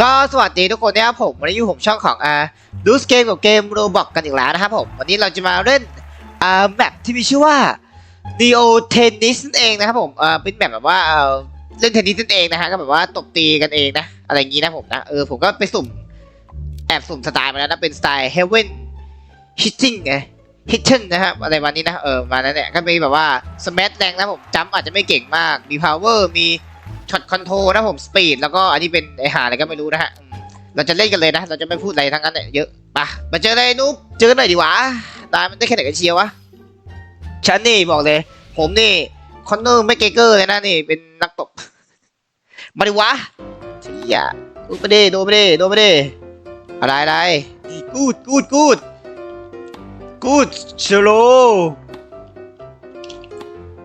ก็สวัสดีทุกคนนะครับผมวันนี้อยู่ผมช่องของอ่าดูสเกมกับเกมโรบอกกันอีกแล้วนะครับผมวันนี้เราจะมาเล่นอ่าแมปที่มีชื่อว่า Neo Tennis นั่นเองนะครับผมอ่าเป็นแมปแบบว่าเออเล่นเทนนิสนั่นเองนะฮะก็แบบว่าตบตีกันเองนะอะไรอย่างงี้นะผมนะเออผมก็ไปสุ่มแอบสุ่มสไตล์มาแล้วนะเป็นสไตล์ Heaven Hitting ไง Hitten นะครับอะไรวันนี้นะเออมานั้นเนี่ยก็มีแบบว่า Smash แรงนะผมจัมอาจจะไม่เก่งมากมี Power มี ช็อตคอนโทรนะผมสปีดแล้วก็อันนี้เป็นไอหาอะไรก็ไม่รู้นะฮะเราจะเล่นกันเลยนะ เราจะไม่พูดอะไรทั้งนั้นเนี่ยเยอะไปะมาเจอเลยนุ๊กเจอกันหน่อยดีวะตายมันได้แค่ไหนกันเชียววะฉันนี่บอกเลย ผมนี่คอนเนอร์ไม่เกเกอร์เลยนะนี่เป็นนักตบมาดิวะเชี่ยอุ๊ไปดิโดนไปดิโดนไปดิอะไรอะไรกูดกูดกูดกูดชโล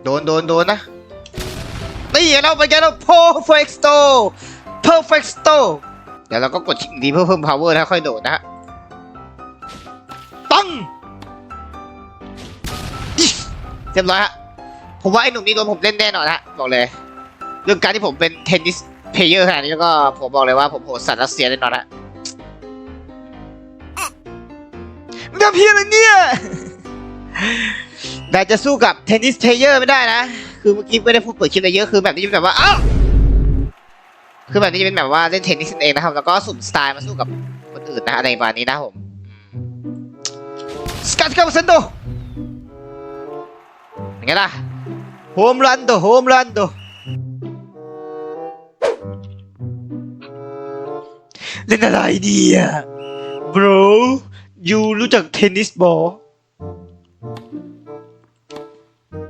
โดนโดนโดนนะ นี่เราไปกันแล้ว perfecto perfecto เดี๋ยวเราก็กดคลิกดีเพื่อเพิ่ม power นะค่อยโดดนะฮะปังเรียบร้อยฮะผมว่าไอ้หนุ่มนี้โดนผมเล่นแน่นอนฮะบอกเลย เรื่องการที่ผมเป็นเทนนิสเพลเยอร์ขนาดนี้แล้วก็ผมบอกเลยว่าผมโหดสัตว์รัสเซียแน่นอนฮะมึงทำเพี้ยอะไรเนี่ยแต่จะสู้กับเทนนิสเพลเยอร์ไม่ได้นะ คือเมื่อกี้ไม่ได้พูดเปิดคลิปอะไรเยอะคือแบบนี้เป็นแบบว่าอ้าวคือแบบนี้จะเป็นแบบว่าเล่นเทนนิสเองนะครับ แล้วก็สุ่มสไตล์มาสู้กับคนอื่นนะอะไรประมาณนี้นะผมสกัดเข้าเซนโดยังไงล่ะโฮมรันโดโฮมรันโดเล่นอะไรดีอะ bro ยูรู้จักเทนนิสบอล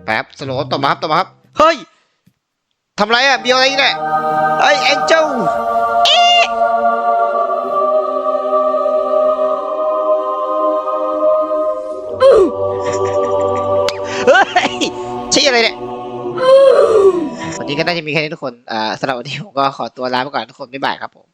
แป๊บสโลว์ต่อมาครับต่อมาครับ เฮ้ยทำไรอะมีอะไรอีกเนี่ยเฮ้ยแองเจิลเฮ้ยใช่อะไรเนี่ยวันนี้ก็น่าจะมีแค่นี้ทุกคน อ่าสำหรับวันนี้ผมก็ขอตัวลาไปก่อนทุกคน บ๊ายบายครับผม